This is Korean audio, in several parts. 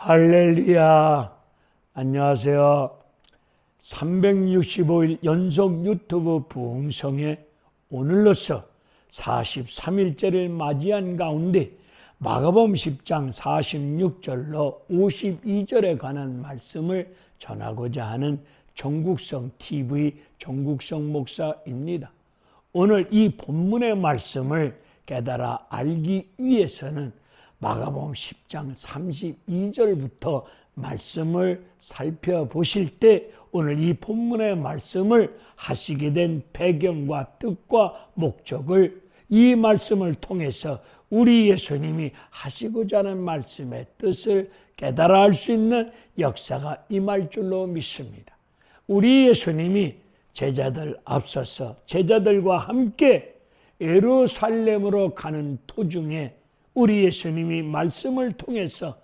할렐루야. 안녕하세요. 365일 연속 유튜브 부흥성에 오늘로서 43일째를 맞이한 가운데 마가범 10장 46절로 52절에 관한 말씀을 전하고자 하는 정국성 TV 정국성 목사입니다. 오늘 이 본문의 말씀을 깨달아 알기 위해서는 마가복음 10장 32절부터 말씀을 살펴보실 때 오늘 이 본문의 말씀을 하시게 된 배경과 뜻과 목적을 이 말씀을 통해서 우리 예수님이 하시고자 하는 말씀의 뜻을 깨달아 알 수 있는 역사가 임할 줄로 믿습니다. 우리 예수님이 제자들 앞서서 제자들과 함께 예루살렘으로 가는 도중에 우리 예수님이 말씀을 통해서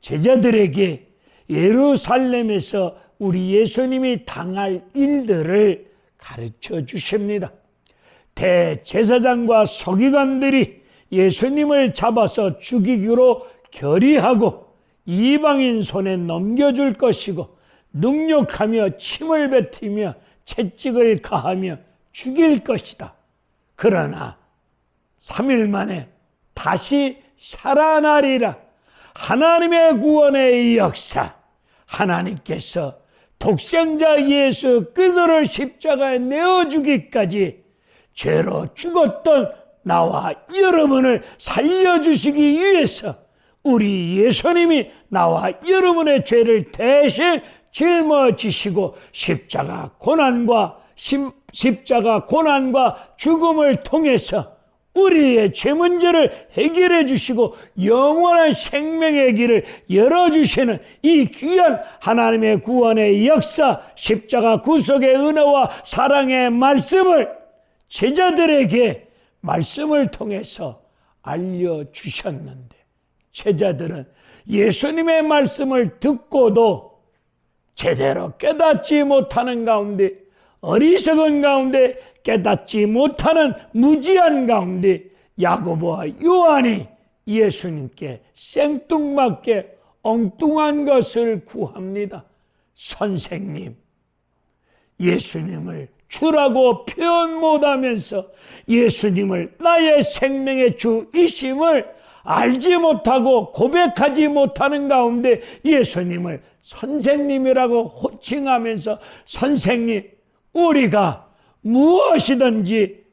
제자들에게 예루살렘에서 우리 예수님이 당할 일들을 가르쳐 주십니다. 대제사장과 서기관들이 예수님을 잡아서 죽이기로 결의하고 이방인 손에 넘겨줄 것이고 능욕하며 침을 뱉으며 채찍을 가하며 죽일 것이다. 그러나 3일 만에 다시 살아나리라. 하나님의 구원의 역사. 하나님께서 독생자 예수 그들을 십자가에 내어주기까지 죄로 죽었던 나와 여러분을 살려주시기 위해서 우리 예수님이 나와 여러분의 죄를 대신 짊어지시고 십자가 고난과 십자가 고난과 죽음을 통해서 우리의 죄 문제를 해결해 주시고 영원한 생명의 길을 열어 주시는 이 귀한 하나님의 구원의 역사, 십자가 구속의 은혜와 사랑의 말씀을 제자들에게 말씀을 통해서 알려 주셨는데, 제자들은 예수님의 말씀을 듣고도 제대로 깨닫지 못하는 가운데 어리석은 가운데 깨닫지 못하는 무지한 가운데 야고보와 요한이 예수님께 생뚱맞게 엉뚱한 것을 구합니다. 선생님, 예수님을 주라고 표현 못하면서 예수님을 나의 생명의 주이심을 알지 못하고 고백하지 못하는 가운데 예수님을 선생님이라고 호칭하면서 선생님, 우리가 무엇이든지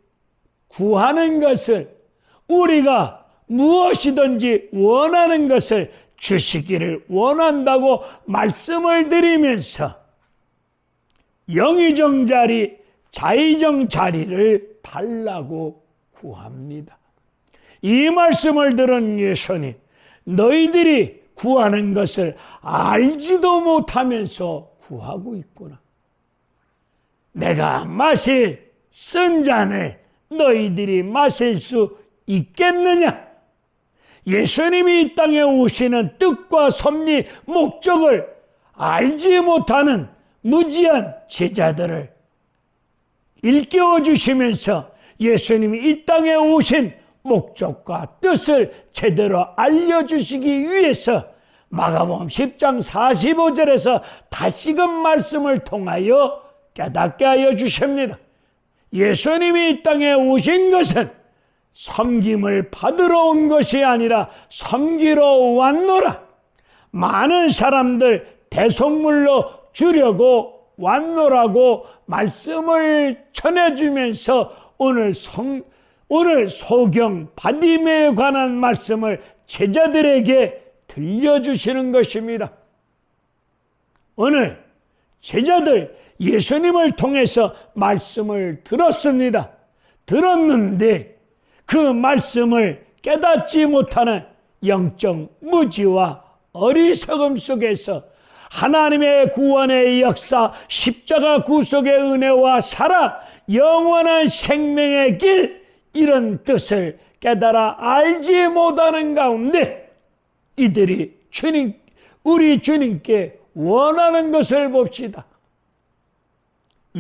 구하는 것을 우리가 무엇이든지 원하는 것을 주시기를 원한다고 말씀을 드리면서 영의정 자리, 자의정 자리를 달라고 구합니다. 이 말씀을 들은 예수님, 너희들이 구하는 것을 알지도 못하면서 구하고 있구나. 내가 마실 쓴 잔을 너희들이 마실 수 있겠느냐? 예수님이 이 땅에 오시는 뜻과 섭리, 목적을 알지 못하는 무지한 제자들을 일깨워 주시면서 예수님이 이 땅에 오신 목적과 뜻을 제대로 알려주시기 위해서 마가복음 10장 45절에서 다시금 말씀을 통하여 깨닫게 하여 주십니다. 예수님이 이 땅에 오신 것은 섬김을 받으러 온 것이 아니라 섬기러 왔노라. 많은 사람들 대속물로 주려고 왔노라고 말씀을 전해주면서 오늘 성, 오늘 소경 바딤에 관한 말씀을 제자들에게 들려주시는 것입니다. 오늘 제자들 예수님을 통해서 말씀을 들었습니다. 들었는데 그 말씀을 깨닫지 못하는 영적 무지와 어리석음 속에서 하나님의 구원의 역사, 십자가 구속의 은혜와 사랑, 영원한 생명의 길, 이런 뜻을 깨달아 알지 못하는 가운데 이들이 주님, 우리 주님께 원하는 것을 봅시다.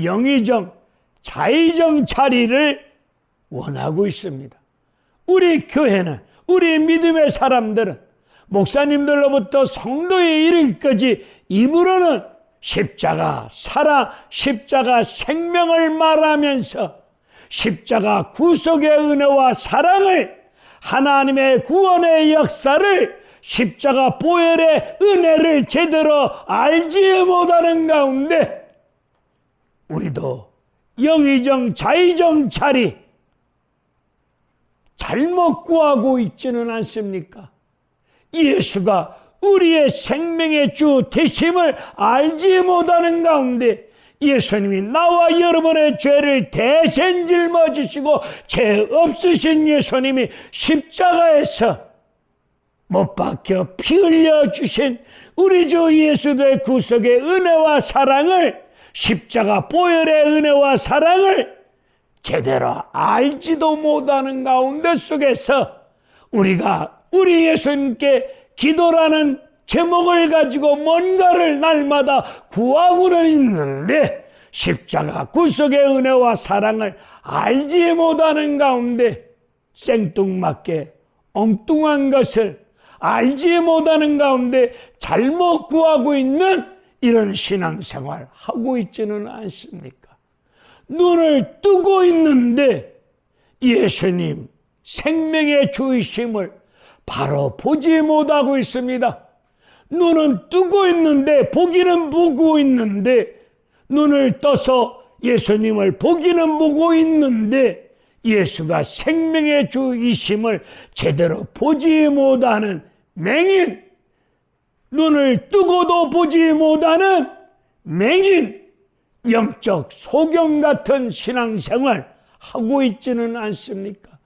영의정, 자의정 자리를 원하고 있습니다. 우리 교회는, 우리 믿음의 사람들은 목사님들로부터 성도에 이르기까지 입으로는 십자가 사랑, 십자가 생명을 말하면서 십자가 구속의 은혜와 사랑을 하나님의 구원의 역사를 십자가 보혈의 은혜를 제대로 알지 못하는 가운데 우리도 영의정 자의정 차리 잘못 구하고 있지는 않습니까? 예수가 우리의 생명의 주 되심을 알지 못하는 가운데 예수님이 나와 여러분의 죄를 대신 짊어지시고 죄 없으신 예수님이 십자가에서 못 박혀 피 흘려 주신 우리 주 예수의 구속의 은혜와 사랑을 십자가 보혈의 은혜와 사랑을 제대로 알지도 못하는 가운데 속에서 우리가 우리 예수님께 기도라는 제목을 가지고 뭔가를 날마다 구하고는 있는데 십자가 구속의 은혜와 사랑을 알지 못하는 가운데 생뚱맞게 엉뚱한 것을 알지 못하는 가운데 잘못 구하고 있는 이런 신앙생활 하고 있지는 않습니까? 눈을 뜨고 있는데 예수님 생명의 주이심을 바로 보지 못하고 있습니다. 눈은 뜨고 있는데 보기는 보고 있는데 눈을 떠서 예수님을 보기는 보고 있는데 예수가 생명의 주이심을 제대로 보지 못하는 맹인 눈을 뜨고도 보지 못하는 맹인 영적 소경 같은 신앙생활 하고 있지는 않습니까?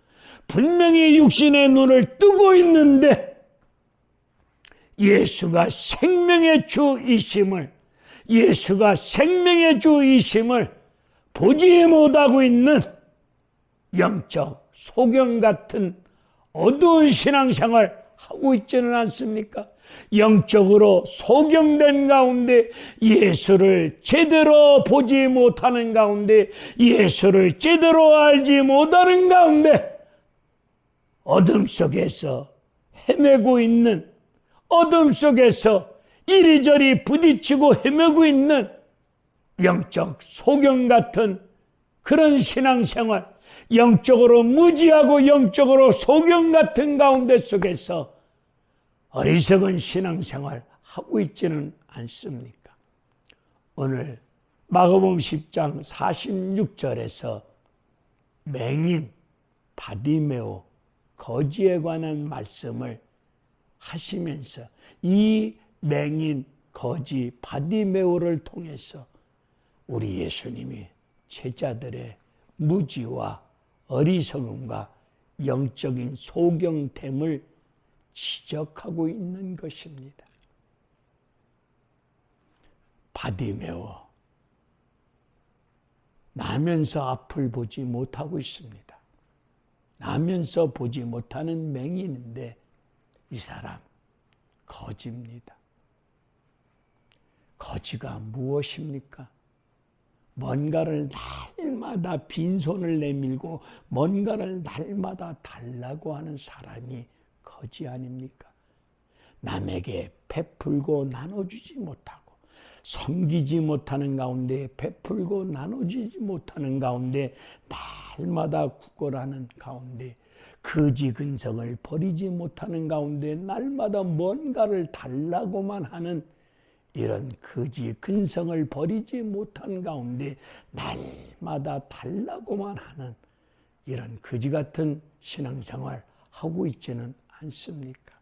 분명히 육신의 눈을 뜨고 있는데 예수가 생명의 주이심을 예수가 생명의 주이심을 보지 못하고 있는 영적 소경 같은 어두운 신앙생활 하고 있지는 않습니까? 영적으로 소경된 가운데 예수를 제대로 보지 못하는 가운데 예수를 제대로 알지 못하는 가운데 어둠 속에서 헤매고 있는 어둠 속에서 이리저리 부딪히고 헤매고 있는 영적 소경 같은 그런 신앙생활, 영적으로 무지하고 영적으로 소경 같은 가운데 속에서 어리석은 신앙생활 하고 있지는 않습니까? 오늘 마가복음 10장 46절에서 맹인 바디메오 거지에 관한 말씀을 하시면서 이 맹인 거지 바디메오를 통해서 우리 예수님이 제자들의 무지와 어리석음과 영적인 소경됨을 지적하고 있는 것입니다. 바디메오 나면서 앞을 보지 못하고 있습니다. 나면서 보지 못하는 맹인인데 이 사람 거지입니다. 거지가 무엇입니까? 뭔가를 날마다 빈손을 내밀고 뭔가를 날마다 달라고 하는 사람이 거지 아닙니까? 남에게 베풀고 나눠주지 못하고 섬기지 못하는 가운데 베풀고 나눠주지 못하는 가운데 날마다 구걸하는 가운데 거지 근성을 버리지 못하는 가운데 날마다 뭔가를 달라고만 하는 이런 거지 근성을 버리지 못한 가운데 날마다 달라고만 하는 이런 거지 같은 신앙생활 하고 있지는 않습니까?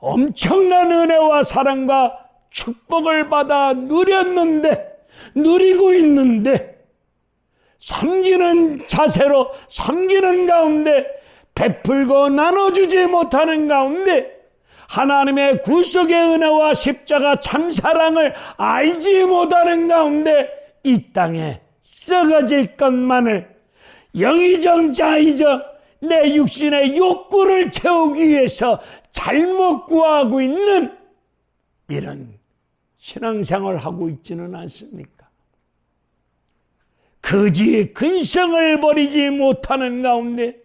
엄청난 은혜와 사랑과 축복을 받아 누렸는데 누리고 있는데 섬기는 자세로 섬기는 가운데 베풀고 나눠주지 못하는 가운데 하나님의 구속의 은혜와 십자가 참 사랑을 알지 못하는 가운데 이 땅에 썩어질 것만을 영의정 자의정 내 육신의 욕구를 채우기 위해서 잘못 구하고 있는 이런 신앙생활을 하고 있지는 않습니까? 거지의 근성을 버리지 못하는 가운데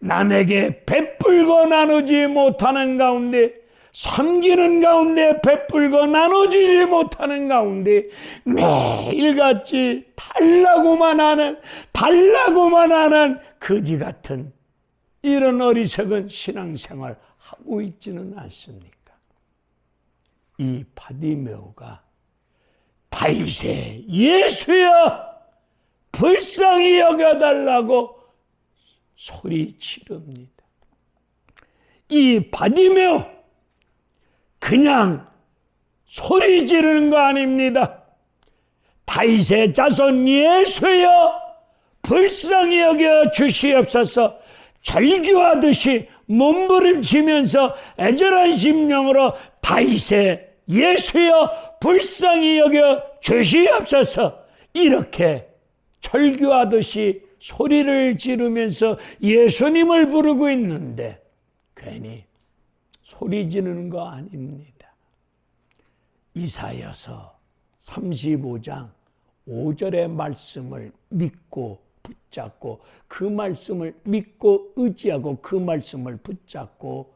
남에게 베풀고 나누지 못하는 가운데 섬기는 가운데 베풀고 나눠주지 못하는 가운데 매일같이 달라고만 하는 달라고만 하는 거지 같은 이런 어리석은 신앙생활 하고 있지는 않습니까? 이 바디메오가 다윗의 예수여 불쌍히 여겨달라고 소리 지릅니다. 이 바디메오 그냥 소리 지르는 거 아닙니다. 다윗의 자손 예수여 불쌍히 여겨 주시옵소서 절규하듯이 몸부림치면서 애절한 심령으로 다윗의 예수여 불쌍히 여겨 주시옵소서 이렇게 절규하듯이 소리를 지르면서 예수님을 부르고 있는데 괜히 소리 지르는 거 아닙니다. 이사여서 35장 5절의 말씀을 믿고 붙잡고 그 말씀을 믿고 의지하고 그 말씀을 붙잡고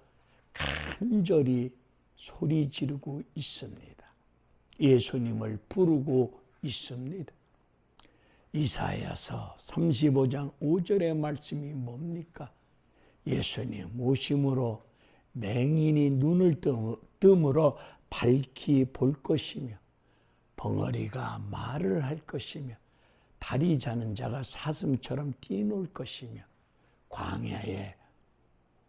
간절히 소리 지르고 있습니다. 예수님을 부르고 있습니다. 이사야서 35장 5절의 말씀이 뭡니까? 예수님 오심으로 맹인이 눈을 뜸으로 밝히 볼 것이며 벙어리가 말을 할 것이며 다리 자는 자가 사슴처럼 뛰놀 것이며 광야에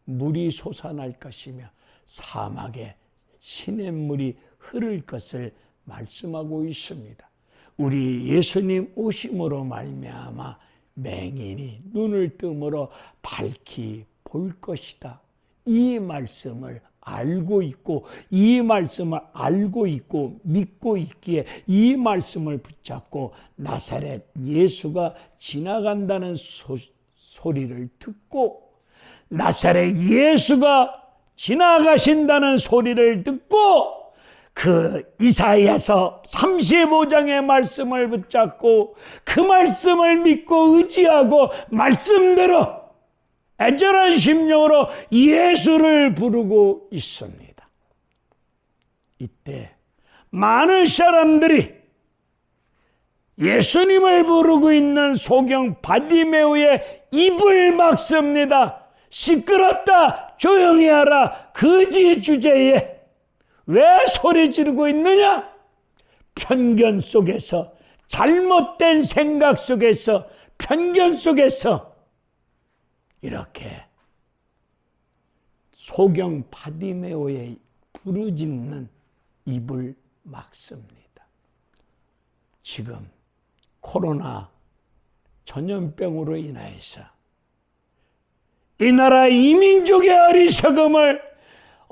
물이 솟아날 것이며 사막에 시냇물이 흐를 것을 말씀하고 있습니다. 우리 예수님 오심으로 말미암아 맹인이 눈을 뜸으로 밝히 볼 것이다. 이 말씀을 알고 있고 이 말씀을 알고 있고 믿고 있기에 이 말씀을 붙잡고 나사렛 예수가 지나간다는 소, 소리를 듣고 나사렛 예수가 지나가신다는 소리를 듣고 그 이사야서 35장의 말씀을 붙잡고 그 말씀을 믿고 의지하고 말씀대로 애절한 심령으로 예수를 부르고 있습니다. 이때 많은 사람들이 예수님을 부르고 있는 소경 바디메우의 입을 막습니다. 시끄럽다, 조용히 하라, 거지 주제에 왜 소리 지르고 있느냐? 편견 속에서, 잘못된 생각 속에서, 편견 속에서 이렇게 소경 파디메오의 부르짖는 입을 막습니다. 지금 코로나 전염병으로 인하여서 이 나라 이민족의 어리석음을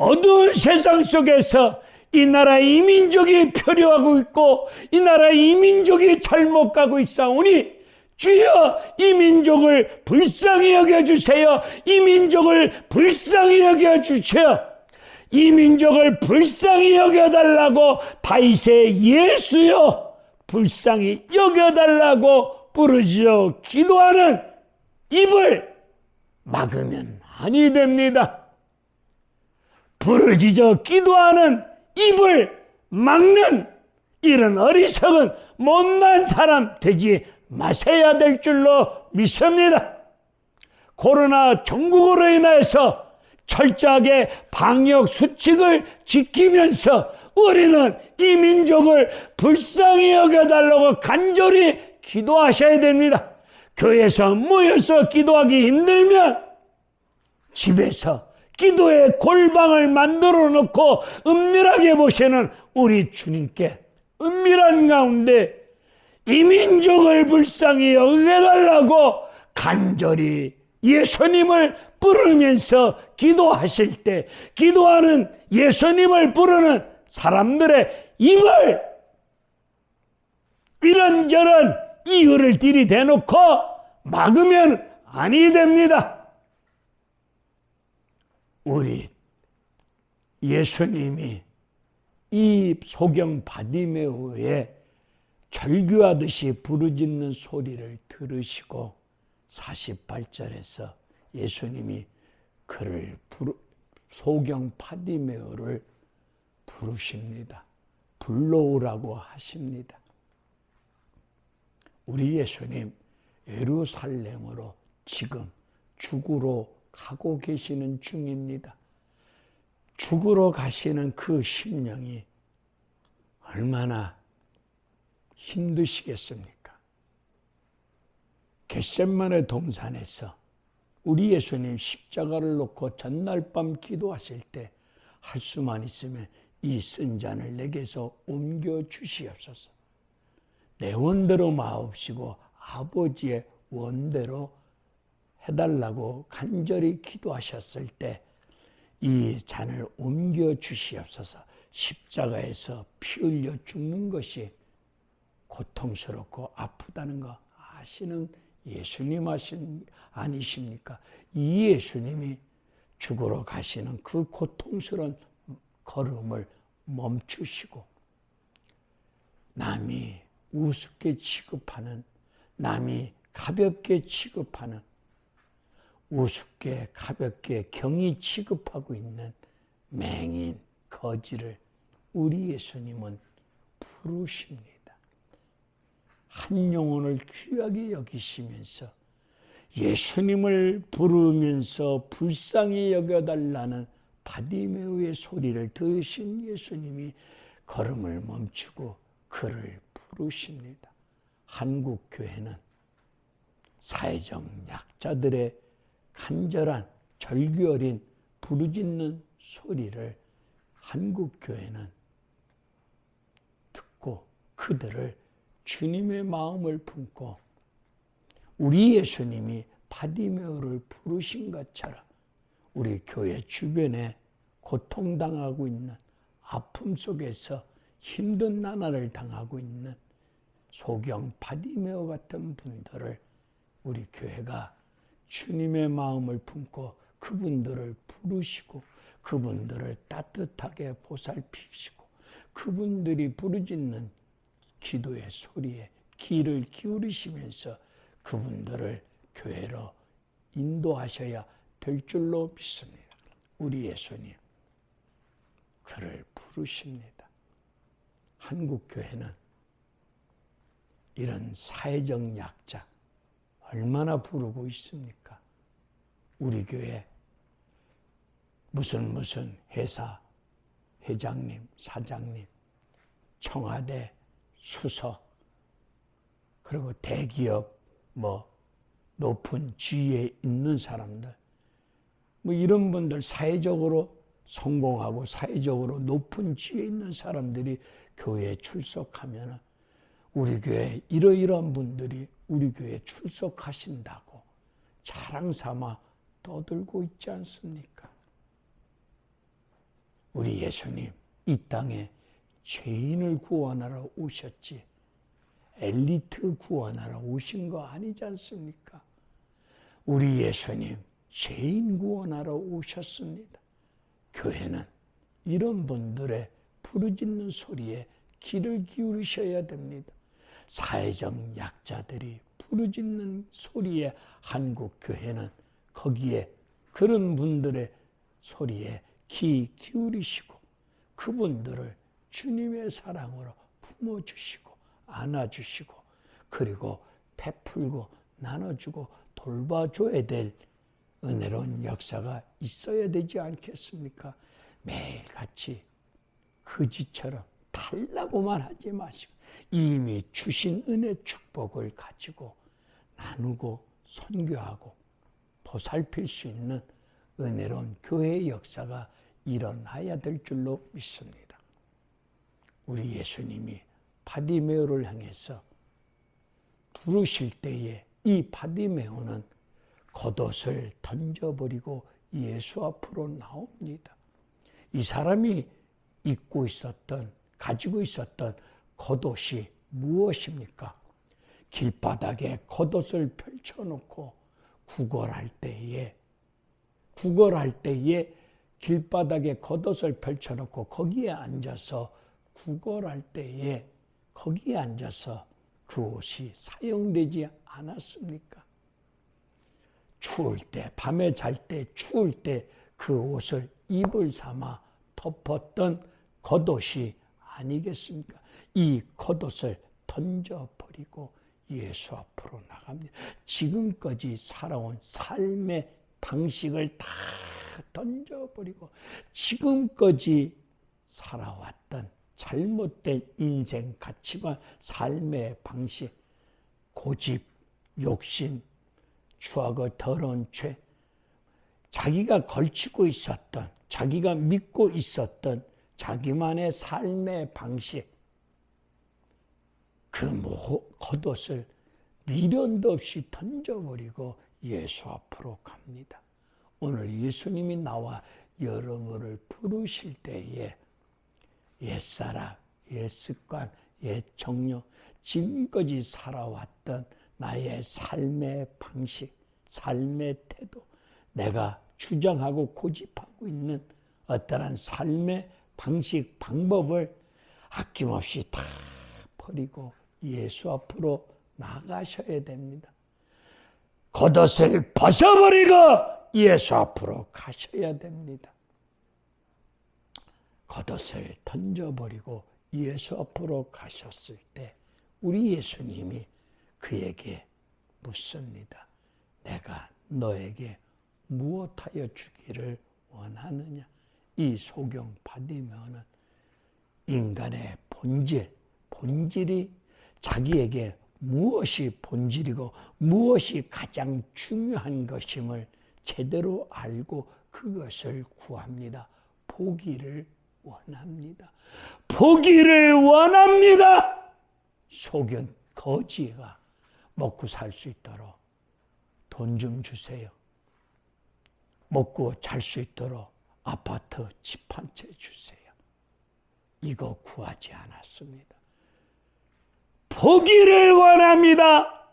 어두운 세상 속에서 이 나라 이민족이 표류하고 있고 이 나라 이민족이 잘못 가고 있사오니 주여 이 민족을 불쌍히 여겨 주세요. 이 민족을 불쌍히 여겨 주세요. 이 민족을 불쌍히 여겨 달라고 다윗의 예수여 불쌍히 여겨 달라고 부르지요. 기도하는 입을 막으면 아니 됩니다. 부르짖어 기도하는 입을 막는 이런 어리석은 못난 사람 되지 마셔야 될 줄로 믿습니다. 코로나 전국으로 인해서 철저하게 방역 수칙을 지키면서 우리는 이 민족을 불쌍히 여겨달라고 간절히 기도하셔야 됩니다. 교회에서 모여서 기도하기 힘들면 집에서 기도의 골방을 만들어 놓고 은밀하게 보시는 우리 주님께 은밀한 가운데 이 민족을 불쌍히 여겨달라고 간절히 예수님을 부르면서 기도하실 때 기도하는 예수님을 부르는 사람들의 입을 이런저런 이유를 들이대놓고 막으면 아니 됩니다. 우리 예수님이 이 소경 바디메오의 절규하듯이 부르짖는 소리를 들으시고 48절에서 예수님이 그를 부르, 소경 파디메오를 부르십니다. 불러오라고 하십니다. 우리 예수님 예루살렘으로 지금 죽으러 가고 계시는 중입니다. 죽으러 가시는 그 심령이 얼마나 힘드시겠습니까? 겟셋만의 동산에서 우리 예수님 십자가를 놓고 전날 밤 기도하실 때 할 수만 있으면 이 쓴 잔을 내게서 옮겨 주시옵소서. 내 원대로 마옵시고 아버지의 원대로 해달라고 간절히 기도하셨을 때 이 잔을 옮겨 주시옵소서. 십자가에서 피 흘려 죽는 것이 고통스럽고 아프다는 거 아시는 예수님 아신 아니십니까? 이 예수님이 죽으러 가시는 그 고통스러운 걸음을 멈추시고 남이 우습게 취급하는 남이 가볍게 취급하는 우습게 가볍게 경히 취급하고 있는 맹인 거지를 우리 예수님은 부르십니다. 한 영혼을 귀하게 여기시면서 예수님을 부르면서 불쌍히 여겨달라는 바디메오의 소리를 들으신 예수님이 걸음을 멈추고 그를 부르십니다. 한국 교회는 사회적 약자들의 간절한 절규 어린 부르짖는 소리를 한국 교회는 듣고 그들을 주님의 마음을 품고 우리 예수님이 바디메오를 부르신 것처럼 우리 교회 주변에 고통당하고 있는 아픔 속에서 힘든 나날을 당하고 있는 소경 바디메오 같은 분들을 우리 교회가 주님의 마음을 품고 그분들을 부르시고 그분들을 따뜻하게 보살피시고 그분들이 부르짖는 기도의 소리에 귀를 기울이시면서 그분들을 교회로 인도하셔야 될 줄로 믿습니다. 우리 예수님 그를 부르십니다. 한국 교회는 이런 사회적 약자 얼마나 부르고 있습니까? 우리 교회 무슨 무슨 회사 회장님, 사장님, 청와대 수석 그리고 대기업 뭐 높은 지위에 있는 사람들 뭐 이런 분들 사회적으로 성공하고 사회적으로 높은 지위에 있는 사람들이 교회에 출석하면 우리 교회 이러이러한 분들이 우리 교회에 출석하신다고 자랑 삼아 떠들고 있지 않습니까? 우리 예수님 이 땅에 죄인을 구원하러 오셨지 엘리트 구원하러 오신 거 아니지 않습니까? 우리 예수님 죄인 구원하러 오셨습니다. 교회는 이런 분들의 부르짖는 소리에 귀를 기울이셔야 됩니다. 사회적 약자들이 부르짖는 소리에 한국 교회는 거기에 그런 분들의 소리에 귀 기울이시고 그분들을 주님의 사랑으로 품어 주시고 안아 주시고 그리고 베풀고 나눠주고 돌봐줘야 될 은혜로운 역사가 있어야 되지 않겠습니까? 매일같이 그지처럼 달라고만 하지 마시고 이미 주신 은혜 축복을 가지고 나누고 선교하고 보살필 수 있는 은혜로운 교회의 역사가 일어나야 될 줄로 믿습니다. 우리 예수님이 바디메오를 향해서 부르실 때에 이 바디메오는 겉옷을 던져버리고 예수 앞으로 나옵니다. 이 사람이 입고 있었던, 가지고 있었던 겉옷이 무엇입니까? 길바닥에 겉옷을 펼쳐놓고 구걸할 때에, 구걸할 때에 길바닥에 겉옷을 펼쳐놓고 거기에 앉아서 구걸할 때에 거기에 앉아서 그 옷이 사용되지 않았습니까? 추울 때, 밤에 잘 때, 추울 때 그 옷을 입을 삼아 덮었던 겉옷이 아니겠습니까? 이 겉옷을 던져버리고 예수 앞으로 나갑니다. 지금까지 살아온 삶의 방식을 다 던져버리고 지금까지 살아왔던 잘못된 인생 가치관, 삶의 방식, 고집, 욕심, 추하고 더러운 죄, 자기가 걸치고 있었던, 자기가 믿고 있었던 자기만의 삶의 방식, 그 겉옷을 미련도 없이 던져버리고 예수 앞으로 갑니다. 오늘 예수님이 나와 여러분을 부르실 때에 옛사람, 옛습관, 옛정력, 지금까지 살아왔던 나의 삶의 방식, 삶의 태도, 내가 주장하고 고집하고 있는 어떠한 삶의 방식, 방법을 아낌없이 다 버리고 예수 앞으로 나가셔야 됩니다. 겉옷을 벗어버리고 예수 앞으로 가셔야 됩니다. 겉옷을 던져버리고 예수 앞으로 가셨을 때 우리 예수님이 그에게 묻습니다. 내가 너에게 무엇하여 주기를 원하느냐? 이 소경 받으면은 인간의 본질, 본질이 자기에게 무엇이 본질이고 무엇이 가장 중요한 것임을 제대로 알고 그것을 구합니다. 보기를 원합니다. 보기를 원합니다. 소견 거지가 먹고 살 수 있도록 돈 좀 주세요. 먹고 잘 수 있도록 아파트 집 한 채 주세요. 이거 구하지 않았습니다. 보기를 원합니다.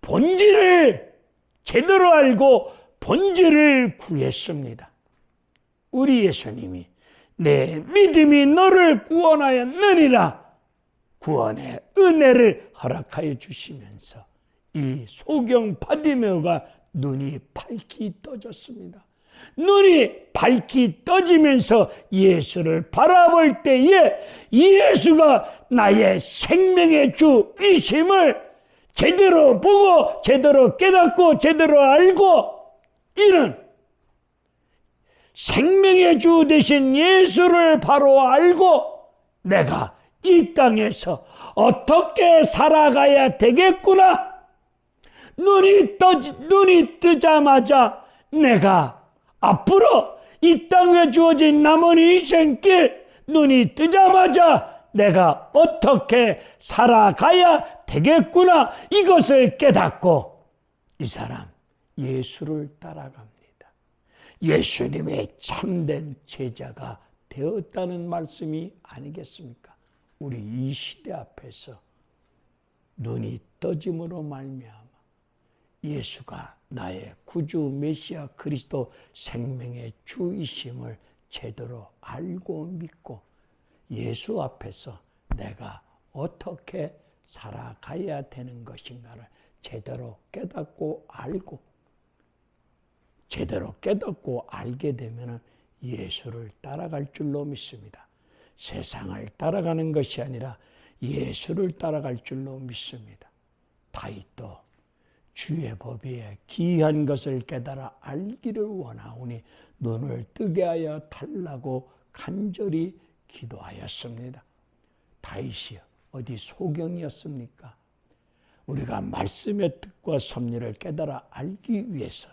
본질을 제대로 알고 본질을 구했습니다. 우리 예수님이 내 믿음이 너를 구원하였느니라 구원의 은혜를 허락하여 주시면서 이 소경 바디메오가 눈이 밝히 떠졌습니다. 눈이 밝히 떠지면서 예수를 바라볼 때에 예수가 나의 생명의 주이심을 제대로 보고 제대로 깨닫고 제대로 알고 이는 생명의 주 되신 예수를 바로 알고 내가 이 땅에서 어떻게 살아가야 되겠구나. 눈이 떠 눈이 뜨자마자 내가 앞으로 이 땅에 주어진 남은 인생길 눈이 뜨자마자 내가 어떻게 살아가야 되겠구나 이것을 깨닫고 이 사람 예수를 따라갑니다. 예수님의 참된 제자가 되었다는 말씀이 아니겠습니까? 우리 이 시대 앞에서 눈이 떠짐으로 말미암아 예수가 나의 구주 메시아 그리스도 생명의 주이심을 제대로 알고 믿고 예수 앞에서 내가 어떻게 살아가야 되는 것인가를 제대로 깨닫고 알고 제대로 깨닫고 알게 되면 예수를 따라갈 줄로 믿습니다. 세상을 따라가는 것이 아니라 예수를 따라갈 줄로 믿습니다. 다윗도 주의 법에 기이한 것을 깨달아 알기를 원하오니 눈을 뜨게 하여 달라고 간절히 기도하였습니다. 다윗이 어디 소경이었습니까? 우리가 말씀의 뜻과 섭리를 깨달아 알기 위해서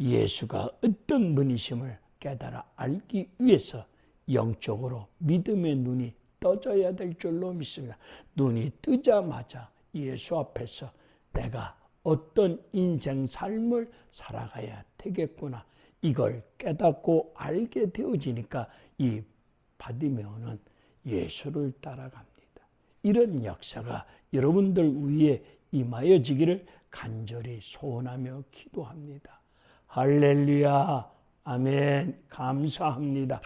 예수가 어떤 분이심을 깨달아 알기 위해서 영적으로 믿음의 눈이 떠져야 될 줄로 믿습니다. 눈이 뜨자마자 예수 앞에서 내가 어떤 인생 삶을 살아가야 되겠구나. 이걸 깨닫고 알게 되어지니까 이 바디메오는 예수를 따라갑니다. 이런 역사가 여러분들 위에 임하여지기를 간절히 소원하며 기도합니다. 할렐루야. 아멘. 감사합니다.